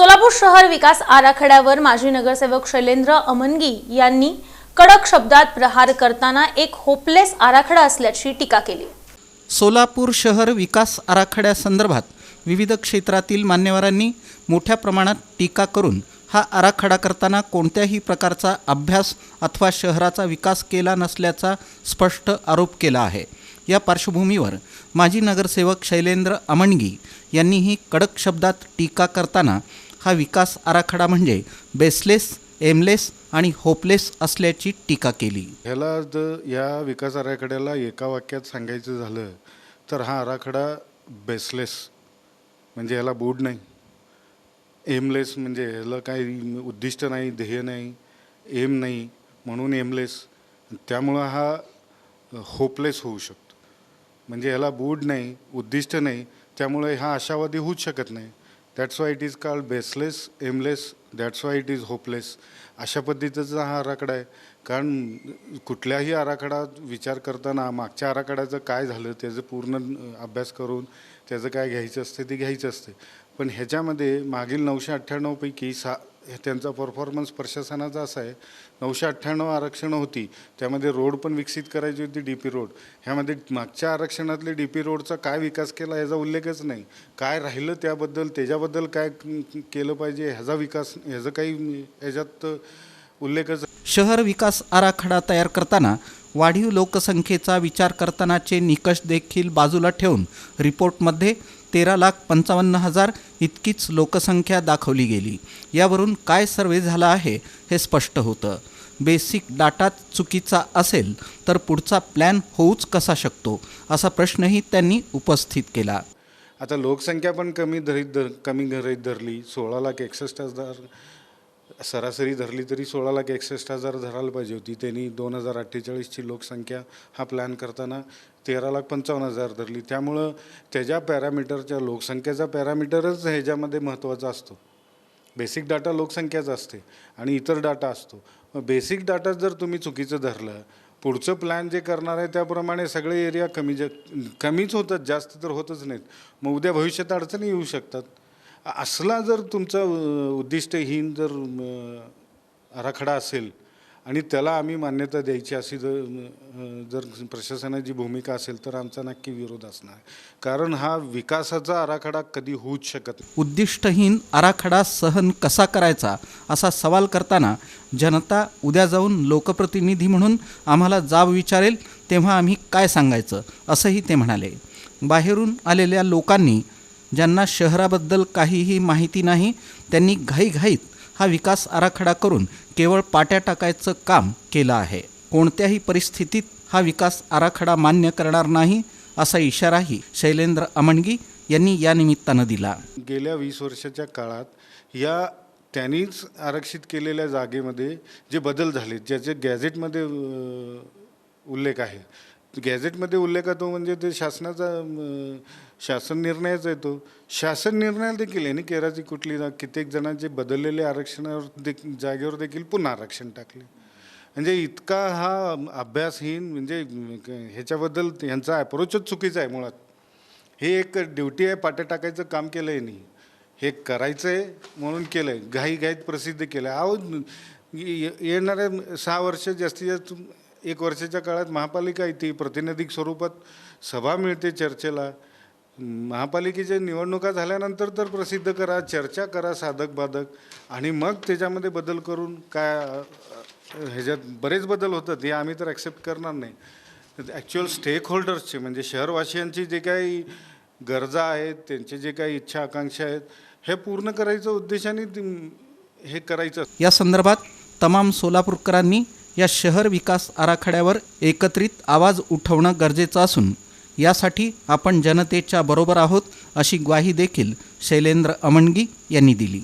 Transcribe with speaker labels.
Speaker 1: सोलापूर शहर विकास आराखड्यावर माजी नगरसेवक शैलेंद्र अमनगी यांनी कडक शब्दात प्रहार करताना एक होपलेस आराखडा असल्याची टीका केली.
Speaker 2: सोलापूर शहर विकास आराखड्यासंदर्भात विविध क्षेत्रातील मान्यवरांनी मोठ्या प्रमाणात टीका करून हा आराखडा करताना कोणत्याही प्रकारचा अभ्यास अथवा शहराचा विकास केला नसल्याचा स्पष्ट आरोप केला आहे. या पार्श्वभूमीवर माजी नगरसेवक शैलेंद्र अमणगी यांनीही कडक शब्दात टीका करताना हा विकास आराखडा म्हणजे बेसलेस एमलेस आणि होपलेस असल्याची टीका केली.
Speaker 3: ह्याला जर या विकास आराखड्याला एका वाक्यात सांगायचं झालं तर हा आराखडा बेसलेस म्हणजे ह्याला बूड नाही. एमलेस म्हणजे ह्याला काही उद्दिष्ट नाही ध्येय नाही एम नाही म्हणून एमलेस. त्यामुळं हा होपलेस होऊ शकतो. म्हणजे ह्याला बूड नाही उद्दिष्ट नाही त्यामुळे हा आशावादी होऊच शकत नाही. That's why it is called baseless aimless that's why it is hopeless अशा पद्धतीचा हा आराखडा आहे. कारण कुठल्याही आराखडा विचार करताना मागच्या आराखड्याचं काय झालं त्याचं पूर्ण अभ्यास करून त्याचं काय घ्यायचं असते ते घ्यायचं असते. पण ह्याच्यामध्ये मागील नऊशे अठ्ठ्याण्णवपैकी सा त्यांचा परफॉर्मन्स प्रशासनाचा असा आहे. नऊशे अठ्ठ्याण्णव आरक्षणं होती. त्यामध्ये रोड पण विकसित करायची होती डी पी रोड ह्यामध्ये मागच्या आरक्षणातले डी पी रोडचा काय विकास केला याचा उल्लेखच नाही. काय राहिलं त्याबद्दल त्याच्याबद्दल काय केलं पाहिजे ह्याचा विकास ह्याचं काही ह्याच्यात उल्लेखच
Speaker 2: शहर विकास आराखडा तयार करताना वाढीव लोकसंख्येचा विचार करतानाचे निकष देखील बाजूला ठेवून रिपोर्टमध्ये तेरा लाख पंचावन्न हजार इतकीच लोकसंख्या दाखवली गेली. यावरून काय सर्वे झाला आहे हे स्पष्ट होतं. बेसिक डाटा चुकीचा असेल तर पुढचा प्लॅन होऊच कसा शकतो असा प्रश्नही त्यांनी उपस्थित केला.
Speaker 3: आता लोकसंख्या पण कमी धरीत धर कमी धरीत धरली सोळा लाख एकसष्ट हजार सरासरी धरली तरी सोळा लाख एकसष्ट हजार धरायला पाहिजे होती. त्यांनी दोन हजार अठ्ठेचाळीसची लोकसंख्या हा प्लॅन करताना तेरा लाख पंचावन्न हजार धरली. त्यामुळं त्याच्या पॅरामीटरच्या लोकसंख्येचा पॅरामीटरच ह्याच्यामध्ये महत्त्वाचा असतो. बेसिक डाटा लोकसंख्याचा असते आणि इतर डाटा असतो. मग बेसिक डाटा जर तुम्ही चुकीचं धरलं पुढचं प्लॅन जे करणार आहे त्याप्रमाणे सगळे एरिया कमी ज कमीच होतात जास्त तर होतच नाहीत. मग उद्या भविष्यात अडचणी येऊ शकतात. असला जर तुमचा उद्दिष्टहीन जर आराखडा असेल आणि त्याला आम्ही मान्यता द्यायची अशी जर जर प्रशासनाची भूमिका असेल तर आमचा नक्की विरोध असणार. कारण हा विकासाचा आराखडा कधी होऊच शकत
Speaker 2: उद्दिष्टहीन आराखडा सहन कसा करायचा असा सवाल करताना जनता उद्या जाऊन लोकप्रतिनिधी म्हणून आम्हाला जाब विचारेल तेव्हा आम्ही काय सांगायचं असंही ते म्हणाले. बाहेरून आलेल्या लोकांनी ज्यांना शहराबद्दल काहीही माहिती नाही त्यांनी घाईघाईत हा विकास आराखडा करून केवळ पाट्या टाकायचं काम केलं आहे. कोणत्याही परिस्थितीत हा विकास आराखडा मान्य करणार नाही असा इशाराही शैलेंद्र अमणगी यांनी या निमित्तानं दिला.
Speaker 3: गेल्या वीस वर्षाच्या काळात या त्यांनीच आरक्षित केलेल्या जागेमध्ये जे बदल झाले ज्याचे गॅझेटमध्ये उल्लेख आहे गॅझेटमध्ये उल्लेख आहे तो म्हणजे ते शासनाचा शासन निर्णयच आहे तो. शासन निर्णय देखील आहे ना केराची कुठली कित्येक जणांचे बदललेले आरक्षणावर देख जागेवर देखील पुन्हा आरक्षण टाकले. म्हणजे इतका हा अभ्यासहीन म्हणजे ह्याच्याबद्दल ह्यांचा अप्रोचच चुकीचा आहे मुळात. हे एक ड्युटी आहे पाट्या टाकायचं काम केलं आहे नाही हे करायचं आहे म्हणून केलं आहे घाई घाईत प्रसिद्ध केलं आहे अहो ये- येणाऱ्या सहा वर्ष जास्तीत जास्त एक वर्षाच्या काळात महापालिका येते प्रतिनिधिक स्वरूपात सभा मिळते चर्चेला. महापालिकेच्या निवडणुका झाल्यानंतर तर प्रसिद्ध करा चर्चा करा साधक बाधक. आणि मग त्याच्यामध्ये बदल करून काय ह्याच्यात बरेच बदल होतात हे आम्ही तर ॲक्सेप्ट करणार नाही. ॲक्च्युअल स्टेक होल्डर्सचे म्हणजे शहरवासियांची जे काही गरजा आहेत त्यांचे जे काही इच्छा आकांक्षा आहेत हे पूर्ण करायचं उद्देशाने ती- हे करायचं.
Speaker 2: या संदर्भात तमाम सोलापूरकरांनी या शहर विकास आराखड्यावर एकत्रित आवाज उठवणं गरजेचं असून यासाठी आपण जनतेच्या बरोबर आहोत अशी ग्वाही देखील शैलेंद्र अमणगी यांनी दिली.